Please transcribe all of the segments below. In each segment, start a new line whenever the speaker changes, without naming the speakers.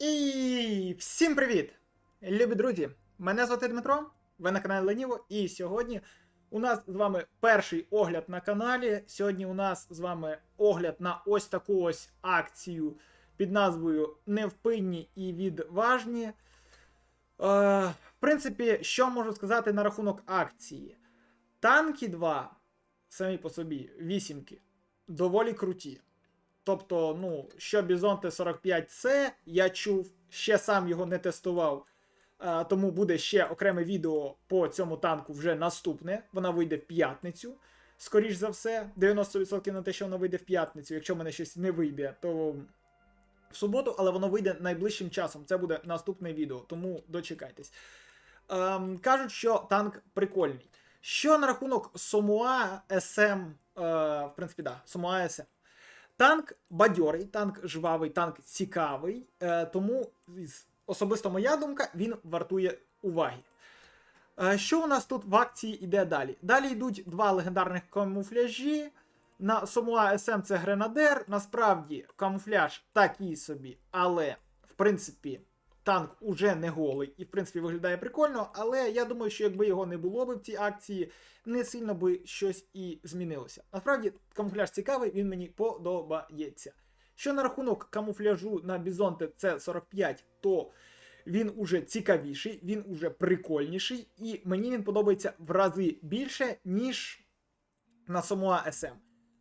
І всім привіт! Любі друзі! Мене звати Дмитро, ви на каналі Леніво, і сьогодні у нас з вами перший огляд на каналі. Сьогодні у нас з вами огляд на ось таку ось акцію під назвою Невпинні і відважні. Е, в принципі, що можу сказати на рахунок акції? Танки 2 самі по собі, вісімки, доволі круті. Тобто, ну, що Бізонте 45C, я чув, ще сам його не тестував. А, тому буде ще окреме відео по цьому танку вже наступне. Вона вийде в п'ятницю. Скоріш за все, 90% на те, що вона вийде в п'ятницю. Якщо в мене щось не вийде, то в суботу, але воно вийде найближчим часом. Це буде наступне відео, тому дочекайтесь. Ем, кажуть, що танк прикольний. Що на рахунок Сомуа СМ, е, в принципі, да, Сомуа СМ. Танк бадьорий, танк жвавий, танк цікавий, е, тому особисто моя думка, він вартує уваги. Е, що у нас тут в акції йде далі? Далі йдуть два легендарних камуфляжі. На Сомуа СМ це Гренадер. Насправді камуфляж такий собі, але в принципі танк уже не голий і в принципі виглядає прикольно. Але я думаю, що якби його не було би в цій акції, не сильно би щось і змінилося. Насправді, камуфляж цікавий, він мені подобається. Що на рахунок камуфляжу на Бізонте C45, то він уже цікавіший, він уже прикольніший, і мені він подобається в рази більше, ніж на Самуа СМ.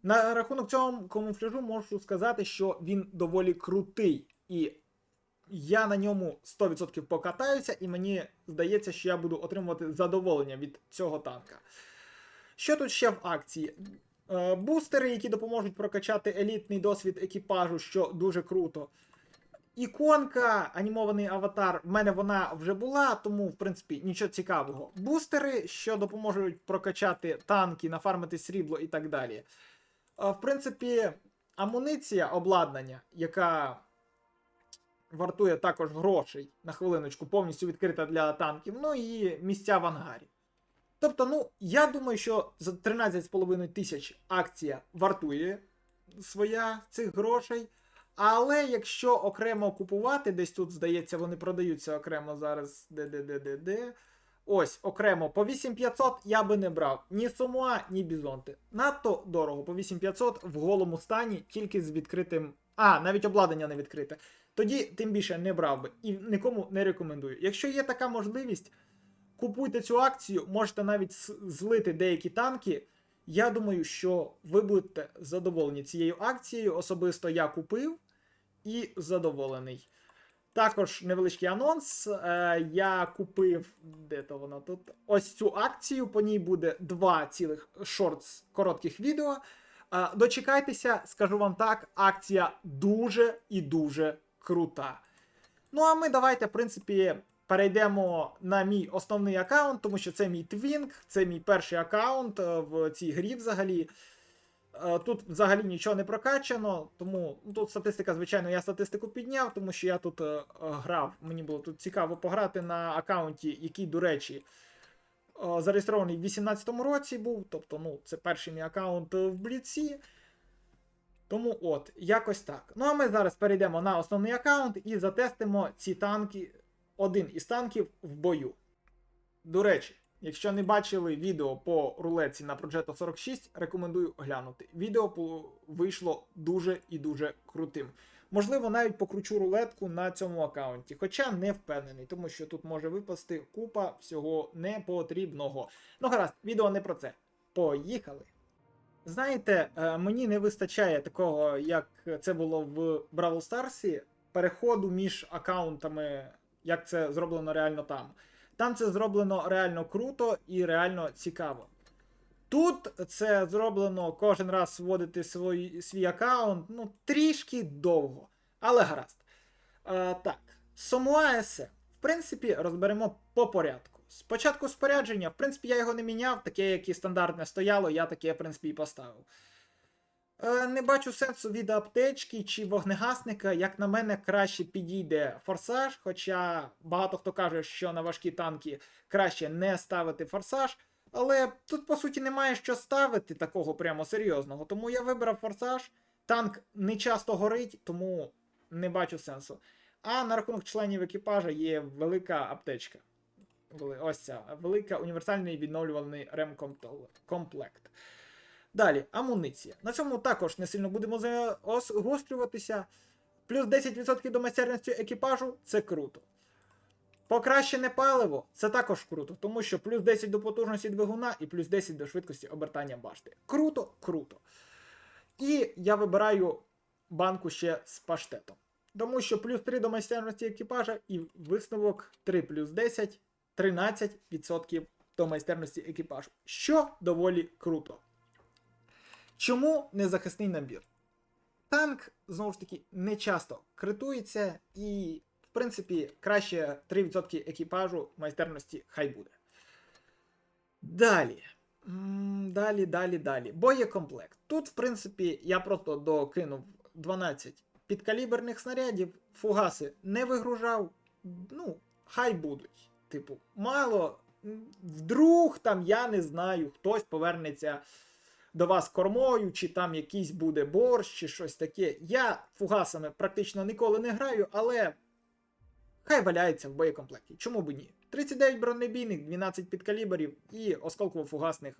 На рахунок цього камуфляжу можу сказати, що він доволі крутий. І я на ньому 100% покатаюся, і мені здається, що я буду отримувати задоволення від цього танка. Що тут ще в акції? Е, Бустери, які допоможуть прокачати елітний досвід екіпажу, що дуже круто. Іконка, анімований аватар, в мене вона вже була, тому, в принципі, нічого цікавого. Бустери, що допоможуть прокачати танки, нафармити срібло і так далі. Е, В принципі, амуниція, обладнання, яка вартує також грошей на хвилиночку, повністю відкрита для танків, ну і місця в ангарі. Тобто, ну, я думаю, що за 13,5 тисяч акція вартує своя цих грошей. Але якщо окремо купувати, десь тут, здається, вони продаються окремо зараз. Де, де, де, де, де. Ось, окремо по 8500 я би не брав ні Сомуа, ні Бізонти. Надто дорого, по 8500 в голому стані, тільки з відкритим. А, навіть обладнання не відкрите. Тоді тим більше не брав би і нікому не рекомендую. Якщо є така можливість, купуйте цю акцію, можете навіть злити деякі танки. Я думаю, що ви будете задоволені цією акцією. Особисто я купив і задоволений. Також невеличкий анонс. Е, я купив, де то воно тут? Ось цю акцію. По ній буде два цілих шортс коротких відео. Е, дочекайтеся, скажу вам так, акція дуже і дуже крута. Ну а ми давайте, в принципі, перейдемо на мій основний аккаунт, тому що це мій твінк, це мій перший аккаунт е, в цій грі взагалі. Е, Тут взагалі нічого не прокачано, тому ну, тут статистика, звичайно, я статистику підняв, тому що я тут е, грав. Мені було тут цікаво пограти на аккаунті, який, до речі, зареєстрований в 2018 році був. Тобто, ну, це перший мій аккаунт е, в Бліці. Тому от, якось так. Ну а ми зараз перейдемо на основний аккаунт і затестимо ці танки, один із танків в бою. До речі, якщо не бачили відео по рулетці на Progetto 46, рекомендую глянути. Відео вийшло дуже і дуже крутим. Можливо, навіть покручу рулетку на цьому аккаунті, хоча не впевнений, тому що тут може випасти купа всього непотрібного. Ну гаразд, відео не про це. Поїхали! Знаєте, е, мені не вистачає такого, як це було в Бравл Старсі, переходу між аккаунтами, як це зроблено реально там. Там це зроблено реально круто і реально цікаво. Тут це зроблено кожен раз вводити свій, свій аккаунт, ну, трішки довго. Але гаразд. Е, так, Somua SE. В принципі, розберемо по порядку. Спочатку спорядження, в принципі, я його не міняв, таке, як стандартне стояло, я таке, в принципі, і поставив. Е, не бачу сенсу від аптечки чи вогнегасника. Як на мене, краще підійде форсаж, хоча багато хто каже, що на важкі танки краще не ставити форсаж. Але тут, по суті, немає що ставити такого прямо серйозного. Тому я вибрав форсаж. Танк не часто горить, тому не бачу сенсу. А на рахунок членів екіпажа є велика аптечка. Ось ця велика універсальний відновлюваний ремкомплект. Далі, амуніція. На цьому також не сильно будемо загострюватися. Плюс 10% до майстерності екіпажу це круто. Покращене паливо це також круто, тому що плюс 10 до потужності двигуна і плюс 10 до швидкості обертання башти. Круто, круто. І я вибираю банку ще з паштетом. Тому що плюс 3 до майстерності екіпажа і висновок 3 плюс 10 13% до майстерності екіпажу. Що доволі круто. Чому незахисний набір? Танк, знову ж таки, не часто критується, і, в принципі, краще 3% екіпажу майстерності хай буде. Далі. Далі, далі, далі. Боєкомплект. Тут, в принципі, я просто докинув 12 підкаліберних снарядів, фугаси не вигружав. Ну, хай будуть. Типу, мало. Вдруг там, я не знаю, хтось повернеться до вас кормою, чи там якийсь буде борщ, чи щось таке. Я фугасами практично ніколи не граю, але хай валяється в боєкомплекті. Чому б ні? 39 бронебійних, 12 підкаліберів і осколково-фугасних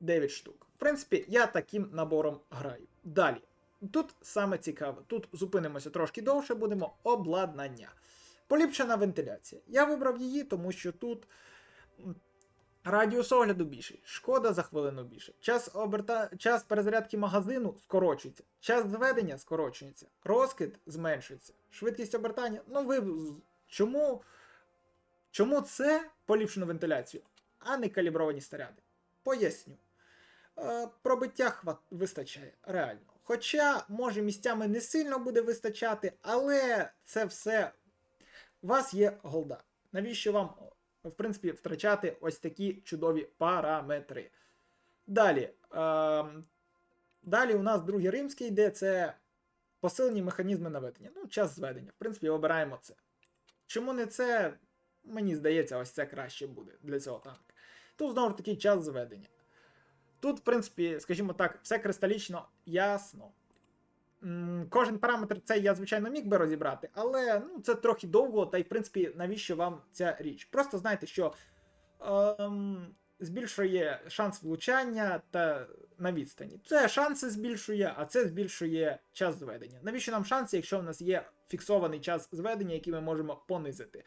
9 штук. В принципі, я таким набором граю. Далі. Тут саме цікаве. Тут зупинимося трошки довше, будемо обладнання. Поліпшена вентиляція. Я вибрав її, тому що тут радіус огляду більший, шкода за хвилину більше. Час, оберта... час перезарядки магазину скорочується, час зведення скорочується, розкид зменшується, швидкість обертання. Ну ви чому, чому це поліпшену вентиляцію, а не калібровані снаряди? Поясню. Е, пробиття хват... вистачає, реально. Хоча, може, місцями не сильно буде вистачати, але це все. У вас є голда. Навіщо вам, в принципі, втрачати ось такі чудові параметри? Далі. Е, далі у нас другий римський йде це посилені механізми наведення. Ну, час зведення. В принципі, обираємо це. Чому не це? Мені здається, ось це краще буде для цього танка. Тут знову ж таки час зведення. Тут, в принципі, скажімо так, все кристалічно ясно. Кожен параметр цей я, звичайно, міг би розібрати, але ну, це трохи довго, та й в принципі, навіщо вам ця річ? Просто знайте, що ем, збільшує шанс влучання та на відстані. Це шанси збільшує, а це збільшує час зведення. Навіщо нам шанси, якщо в нас є фіксований час зведення, який ми можемо понизити?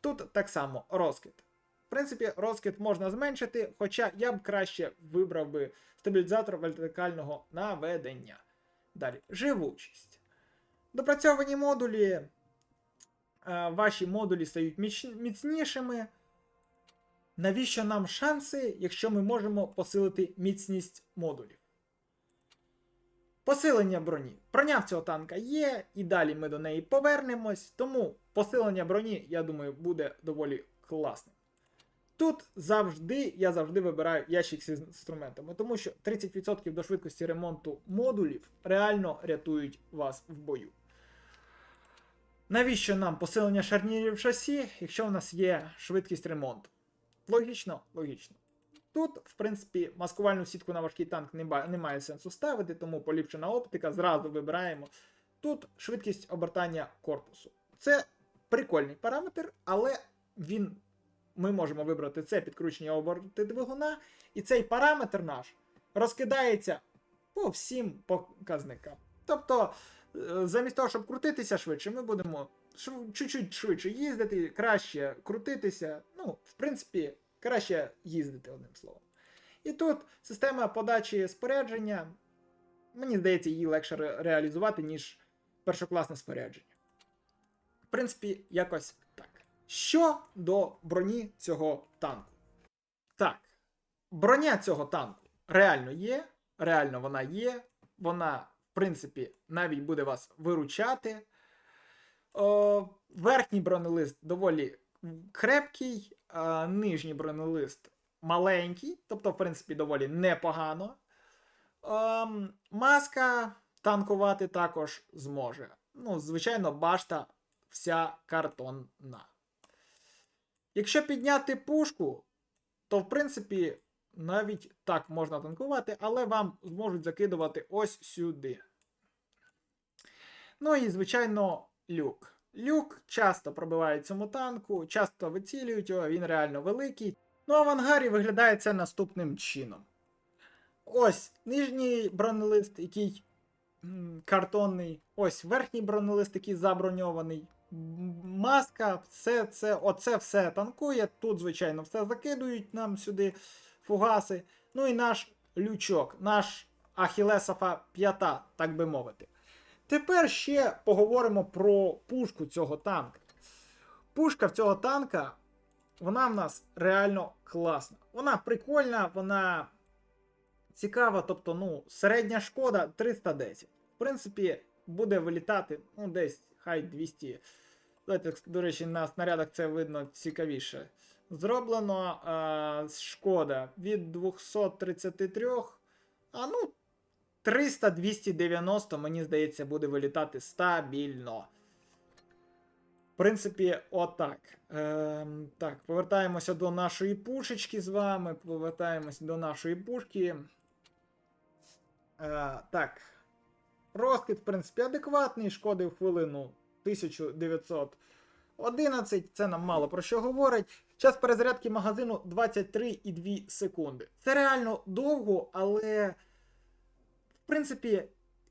Тут так само розкид. В принципі, розкид можна зменшити, хоча я б краще вибрав би стабілізатор вертикального наведення. Далі, живучість. Допрацьовані модулі. е, Ваші модулі стають міцнішими. Навіщо нам шанси, якщо ми можемо посилити міцність модулів? Посилення броні. Броня в цього танка є, і далі ми до неї повернемось. Тому посилення броні, я думаю, буде доволі класним. Тут завжди я завжди вибираю ящик з інструментами, тому що 30% до швидкості ремонту модулів реально рятують вас в бою. Навіщо нам посилення шарнірів шасі, якщо в нас є швидкість ремонту? Логічно, логічно. Тут, в принципі, маскувальну сітку на важкий танк немає сенсу ставити, тому поліпшена оптика, зразу вибираємо. Тут швидкість обертання корпусу. Це прикольний параметр, але він ми можемо вибрати це підкручення оберти двигуна, і цей параметр наш розкидається по всім показникам. Тобто, е, замість того, щоб крутитися швидше, ми будемо чуть-чуть швидше їздити, краще крутитися. Ну, в принципі, краще їздити одним словом. І тут система подачі спорядження, мені здається, її легше ре- реалізувати, ніж першокласне спорядження. В принципі, якось. Що до броні цього танку? Так, броня цього танку реально є, реально вона є. Вона, в принципі, навіть буде вас виручати. О, верхній бронелист доволі крепкий, а нижній бронелист маленький, тобто, в принципі, доволі непогано. Ем, маска танкувати також зможе. Ну, звичайно, башта вся картонна. Якщо підняти пушку, то в принципі навіть так можна танкувати, але вам зможуть закидувати ось сюди. Ну і, звичайно, люк. Люк часто пробивають цьому танку, часто вицілюють його, він реально великий. Ну а в ангарі виглядає це наступним чином. Ось нижній бронелист, який картонний. Ось верхній бронелист, який заброньований. Маска, все це, оце все танкує. Тут, звичайно, все закидують нам сюди фугаси. Ну і наш лючок, наш Ахілесова п'ята, так би мовити. Тепер ще поговоримо про пушку цього танка. Пушка в цього танка, вона в нас реально класна. Вона прикольна, вона цікава, тобто, ну, середня шкода 310. В принципі, буде вилітати, ну, десь хай 200. Давайте, до речі, на снарядах це видно цікавіше. Зроблено а, шкода від 233, а ну, 300-290, мені здається, буде вилітати стабільно. В принципі, отак. Ем, так, повертаємося до нашої пушечки з вами. Повертаємося до нашої пушки. Е, так. Розкид, в принципі, адекватний. Шкоди в хвилину 1911. Це нам мало про що говорить. Час перезарядки магазину 23,2 секунди. Це реально довго, але в принципі,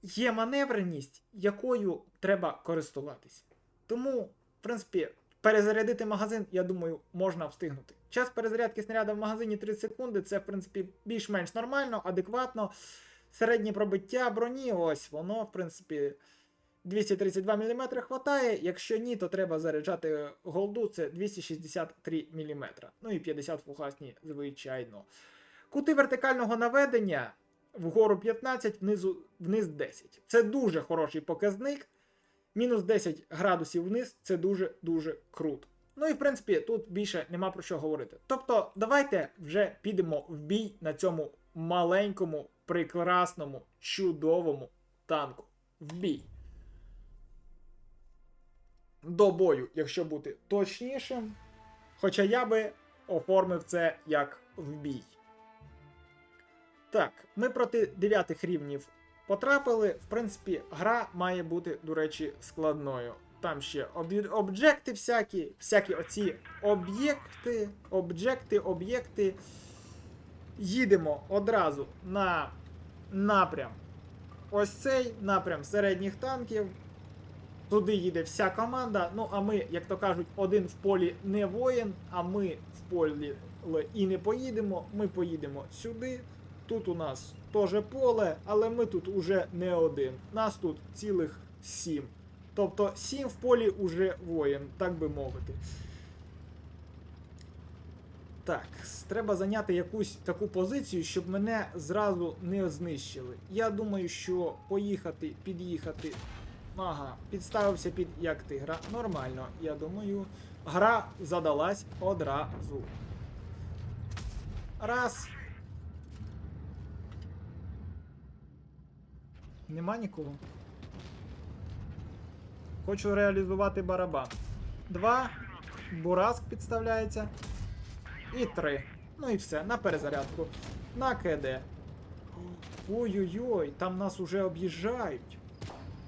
є маневреність, якою треба користуватися. Тому, в принципі, перезарядити магазин, я думаю, можна встигнути. Час перезарядки снаряда в магазині 30 секунди, це, в принципі, більш-менш нормально, адекватно. Середнє пробиття броні, ось воно, в принципі, 232 мм хватає. Якщо ні, то треба заряджати голду, це 263 мм. Ну і 50 фугасні, звичайно. Кути вертикального наведення вгору 15, внизу, вниз 10. Це дуже хороший показник. Мінус 10 градусів вниз це дуже-дуже круто. Ну і в принципі тут більше нема про що говорити. Тобто, давайте вже підемо в бій на цьому маленькому, прекрасному, чудовому танку. В бій. До бою, якщо бути точнішим. Хоча я би оформив це як в бій. Так, ми проти 9 рівнів потрапили. В принципі, гра має бути, до речі, складною. Там ще об'є- об'єкти всякі, всякі оці об'єкти, об'єкти, об'єкти. Їдемо одразу на напрям. Ось цей напрям середніх танків. Туди їде вся команда. Ну, а ми, як то кажуть, один в полі не воїн, а ми в полі і не поїдемо. Ми поїдемо сюди. Тут у нас теж поле, але ми тут уже не один. Нас тут цілих сім. Тобто сім в полі уже воїн, так би мовити. Так, треба зайняти якусь таку позицію, щоб мене зразу не знищили. Я думаю, що поїхати, під'їхати. Ага, підставився під як тигра. Нормально, я думаю. Гра задалась одразу. Раз. Нема нікого. Хочу реалізувати барабан. Два. Бураск підставляється. І три. Ну і все, на перезарядку. На КД. Ой-ой-ой, там нас уже об'їжджають.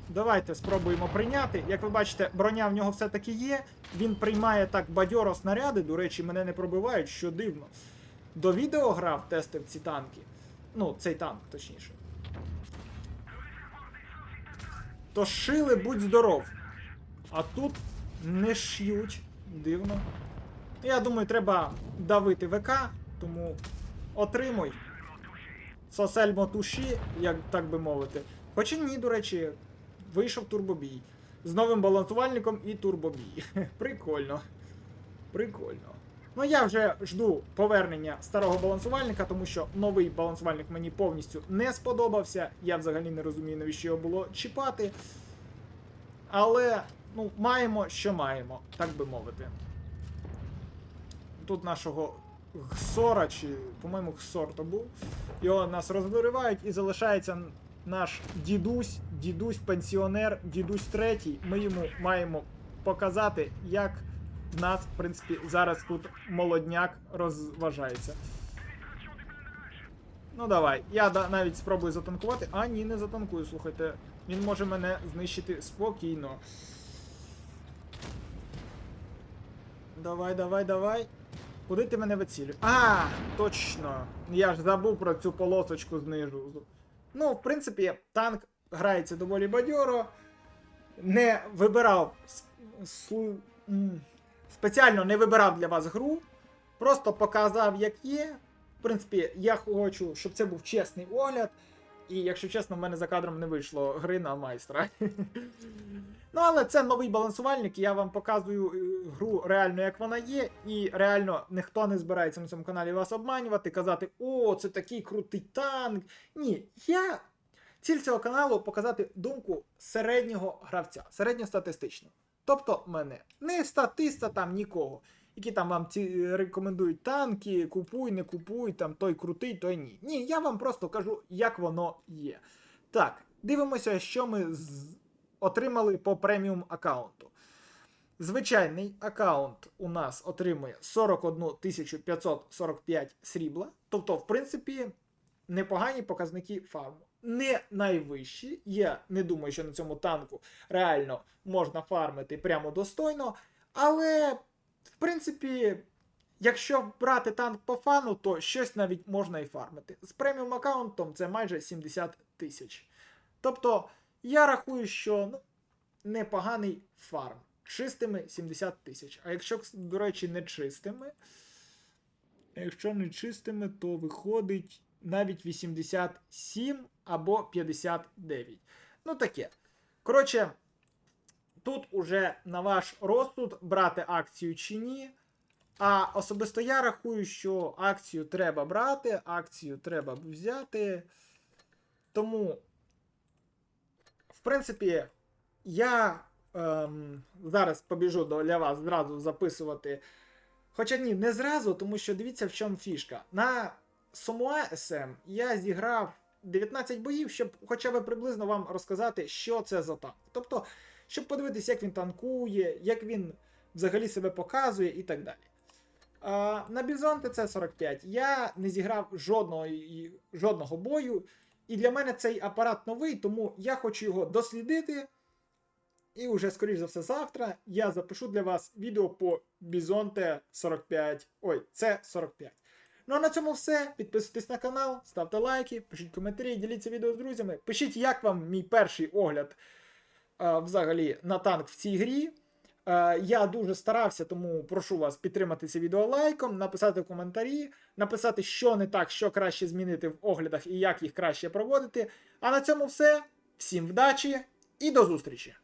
Давайте спробуємо прийняти. Як ви бачите, броня в нього все-таки є. Він приймає так бадьоро снаряди. До речі, мене не пробивають, що дивно. До відео грав, тестив ці танки. Ну, цей танк, точніше. То шили, будь здоров. А тут не ш'ють. Дивно. Я думаю, треба давити ВК, тому отримуй. Сосельмо туші, як так би мовити. Хоча ні, до речі, вийшов турбобій. З новим балансувальником і турбобій. Прикольно. Прикольно. Ну я вже жду повернення старого балансувальника, тому що новий балансувальник мені повністю не сподобався. Я взагалі не розумію, навіщо його було чіпати. Але, ну, маємо, що маємо, так би мовити. Тут нашого Гсора, чи, по-моєму, Гсор то був. Його нас розбивають і залишається наш дідусь, дідусь пенсіонер, дідусь третій. Ми йому маємо показати, як нас, в принципі, зараз тут молодняк розважається. Ну давай, я навіть спробую затанкувати. А, ні, не затанкую, слухайте. Він може мене знищити спокійно. Давай, давай, давай. Куди ти мене вицілюєш? А, точно. Я ж забув про цю полосочку знизу. Ну, в принципі, танк грається доволі бадьоро. Не вибирав спеціально не вибирав для вас гру. Просто показав, як є. В принципі, я хочу, щоб це був чесний огляд. І якщо чесно, в мене за кадром не вийшло гри на майстра. Ну, але це новий балансувальник, і я вам показую е, гру реально, як вона є, і реально ніхто не збирається на цьому каналі вас обманювати, казати, о, це такий крутий танк. Ні, я ціль цього каналу показати думку середнього гравця, середньостатистично. Тобто мене. Не статиста там нікого. Які там вам ці е, рекомендують танки, купуй, не купуй, там той крутий, той ні. Ні, я вам просто кажу, як воно є. Так, дивимося, що ми з... отримали по преміум аккаунту. Звичайний аккаунт у нас отримує 41 545 срібла. Тобто, в принципі, непогані показники фарму. Не найвищі. Я не думаю, що на цьому танку реально можна фармити прямо достойно. Але, в принципі, якщо брати танк по фану, то щось навіть можна і фармити. З преміум аккаунтом це майже 70 тисяч. Тобто, я рахую, що ну, непоганий фарм. Чистими 70 тисяч. А якщо, до речі, не чистими. Якщо не чистими, то виходить навіть 87 або 59. Ну таке. Коротше, тут уже на ваш розсуд брати акцію чи ні. А особисто я рахую, що акцію треба брати, акцію треба взяти. Тому, в принципі, я ем, зараз побіжу для вас зразу записувати. Хоча ні, не зразу, тому що дивіться, в чому фішка. На Сомуа СМ я зіграв 19 боїв, щоб хоча б приблизно вам розказати, що це за танк. Тобто, щоб подивитися, як він танкує, як він взагалі себе показує і так далі. А, на Бізон ТЦ-45 я не зіграв жодного, жодного бою, і для мене цей апарат новий, тому я хочу його дослідити. І вже, скоріш за все, завтра я запишу для вас відео по Бізонте 45. Ой, це 45. Ну а на цьому все. Підписуйтесь на канал, ставте лайки, пишіть коментарі, діліться відео з друзями. Пишіть, як вам мій перший огляд взагалі на танк в цій грі. Е, я дуже старався, тому прошу вас підтримати це відео лайком, написати коментарі, написати, що не так, що краще змінити в оглядах і як їх краще проводити. А на цьому все. Всім вдачі і до зустрічі!